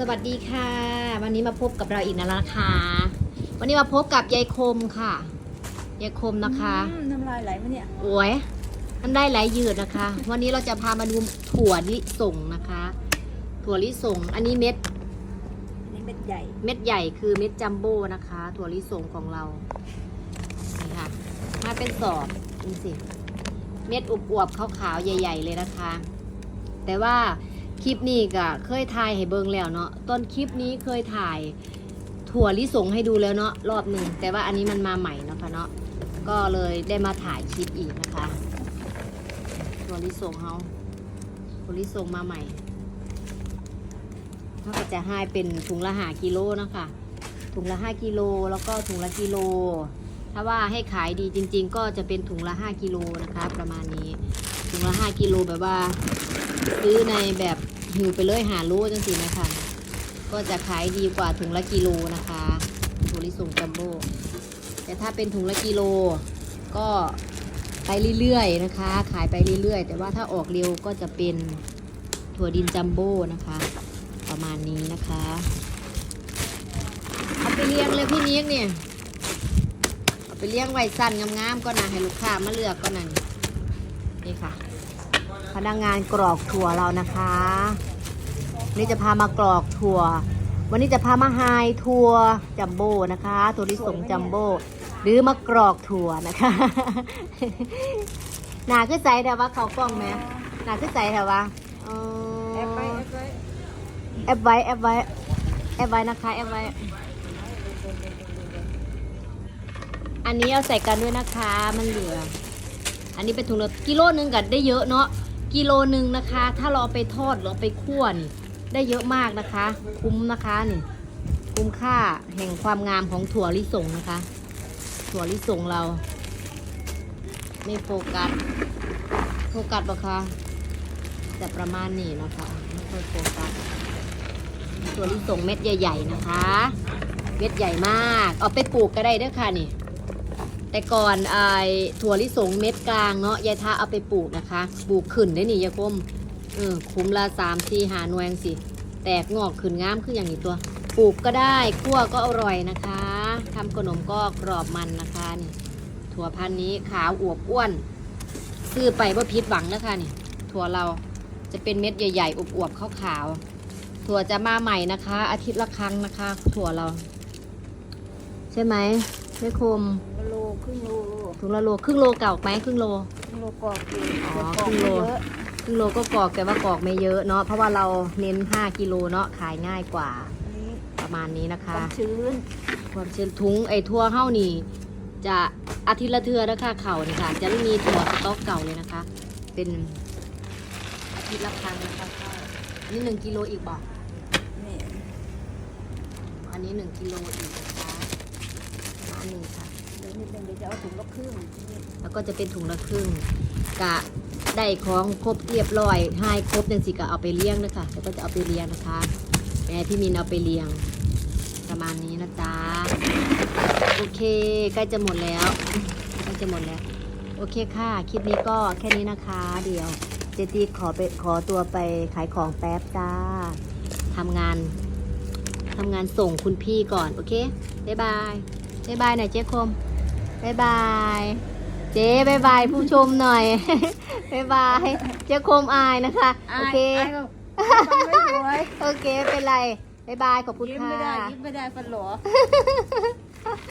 สวัสดีค่ะ วันนี้มาพบกับเราอีกแล้วนะคะ วันนี้มาพบกับยายคมค่ะ ยายคมนะคะอืมน้ำลายไหลมาเนี่ยโอ้ยมันได้หลายยืดนะคะ วันนี้เราจะพามาดูถั่วลิสงนะคะ ถั่วลิสง อันนี้เม็ด อันนี้เม็ดใหญ่เม็ดใหญ่คือเม็ดจัมโบ้นะคะ ถั่วลิสงของเรา นี่ค่ะ มาเป็นสอบดูสิ เม็ดอวบๆขาวๆใหญ่ ๆ เลยนะคะ แต่ว่า คลิปนี้ก็เคยถ่ายให้เบิ่งแล้วเนาะต้นคลิปนี้เคยถ่ายถั่วลิสงให้ดูแล้วเนาะรอบหนึ่งแต่ว่าอันนี้มันมาใหม่เนาะคะเนาะก็เลยได้มาถ่ายคลิปอีกนะคะถั่วลิสงเฮาถั่วลิสงมาใหม่เขาก็จะให้เป็นถุงละห้ากิโลนะคะถุงละห้ากิโลแล้วก็ถุงละกิโล ถ้าว่าให้ขายดีจริง ๆ ก็จะเป็นถุงละห้ากิโลนะคะ ประมาณนี้ถุงละห้ากิโลแบบว่า ซื้อในแบบหิวไปเลยหาโลจังสินะคะ ก็จะขายดีกว่าถุงละกิโลนะคะถั่วลิสงจัมโบ้แต่ถ้าเป็นถุงละกิโล ก็ไปเรื่อยๆนะคะ ขายไปเรื่อยๆ แต่ว่าถ้าออกเร็วก็จะเป็นถั่วดินจัมโบ้นะคะ ประมาณนี้นะคะเอาไปเลี้ยงเลยพี่เนี้ยงเนี่ยเอาไปเลี้ยงไว้สั้นงามๆก็นะให้ลูกค้ามาเลือกก็นั่นนี่ค่ะ พนักงานกรอกถั่วเรานะคะวันนี่จะพามากรอกถั่ว วันนี้จะพามาไฮถั่วจัมโบ้นะคะถั่วลิสงจัมโบ้หรือมากรอกถั่วนะคะหนาขึ้นใจแต่ว่าเขากล้องไหมหนาขึ้นใจแต่ว่าอ๋อแอบไปแอบไปแอปไว้แอปไว้แอปไว้นะคะแอปไว้อันนี้เอาใส่กันด้วยนะคะ มันเหลือ อันนี้เป็นถุงละกิโลนึงกันได้เยอะเนาะ กิโลหนึ่งนะคะ ถ้าเราไปทอดหรือเอาไปคั่วนี่ได้เยอะมากนะคะ คุ้มนะคะนี่คุ้มค่าแห่งความงามของถั่วลิสงนะคะ ถั่วลิสงเรา ไม่โฟกัสโฟกัสปะคะแต่ประมาณนี้นะคะไม่ค่อยโฟกัสถั่วลิสงเม็ดใหญ่ ๆ นะคะ เม็ดใหญ่มาก เอาไปปลูกก็ได้เด้วยค่ะนี่ แต่ก่อนไอ้ถั่วลิสงเม็ดกลางเนาะยายทาเอาไปปลูกนะคะ ปลูกขึ้นได้นี่ยายก้มเออคุ้มละสามสี่หาหน่วยสิ แตกงอกขึ้นงามขึ้นอย่างนี้ตัว ปลูกก็ได้คั่วก็อร่อยนะคะทำขนมก็กรอบมันนะคะนี่ถั่วพันธุ์นี้ขาวอวบอ้วน ซื้อไปว่าพิษหวังนะคะนี่ ถั่วเราจะเป็นเม็ดใหญ่ๆอวบๆขาวๆถั่วจะมาใหม่นะคะ อาทิตย์ละครั้งนะคะ ถั่วเรา ใช่ไหม ใช่คมโลครึ่งโลถุงละโลครึ่งโลเก่าไหมครึ่งโล ครึ่งโลกรอกอยู่อ๋อแต่กรอกครึ่งโลไม่เยอะครึ่งโลก็กรอกแต่ว่ากรอกไม่เยอะเนาะเพราะว่าเราเน้น 5กิโลเนาะขายง่ายกว่าอันนี้ประมาณนี้นะคคะ วามชื้นความเชื่อถุงไอ้ทั่วเฮ้านี่ จะอาทิตย์ละเทือนะคะเข่านี่ค่ะ จะไม่มีถั่วสต๊อกเก่าเลยนะคะ เป็นอาทิตย์ละครั้งนะคะข้าวอันนี่หนึ่งกิโลอีกบอกนี่อันนี้หนึ่งกิโลอีกนะคะประมาณหนึ่งค่ะ เดี๋ยวนิดนึงเดี๋ยว จะเอาถุงละครึ่งแล้วก็จะเป็นถุงละครึ่งกะได้ของครบเรียบร้อยให้ครบจังสิกะเอาไปเลี้ยงนะคะแล้วก็จะเอาไปเลี้ยงนะคะแม่พี่มินเอาไปเลี้ยง ประมาณนี้นะจ๊ะโอเคใกล้จะหมดแล้วใกล้จะหมดแล้ว โอเคค่ะ คลิปนี้ก็แค่นี้นะคะ เดี๋ยว เจตีขอไปขอตัวไปขายของแป๊บจ้าทำงานทำงานส่งคุณพี่ก่อน โอเคบ๊ายบายบ๊ายบายหน่อยเจ๊คม บ๊ายบาย เจ๊บายบายผู้ชมหน่อยบายบาย เจ๊คมอายนะคะ โอเคายายบอกฟังไม่สวยโอเค เป็นไรบายบาย ขอบคุณยิ้มค่ะ ไม่ได้ยิ้มไม่ได้ฟันหลอ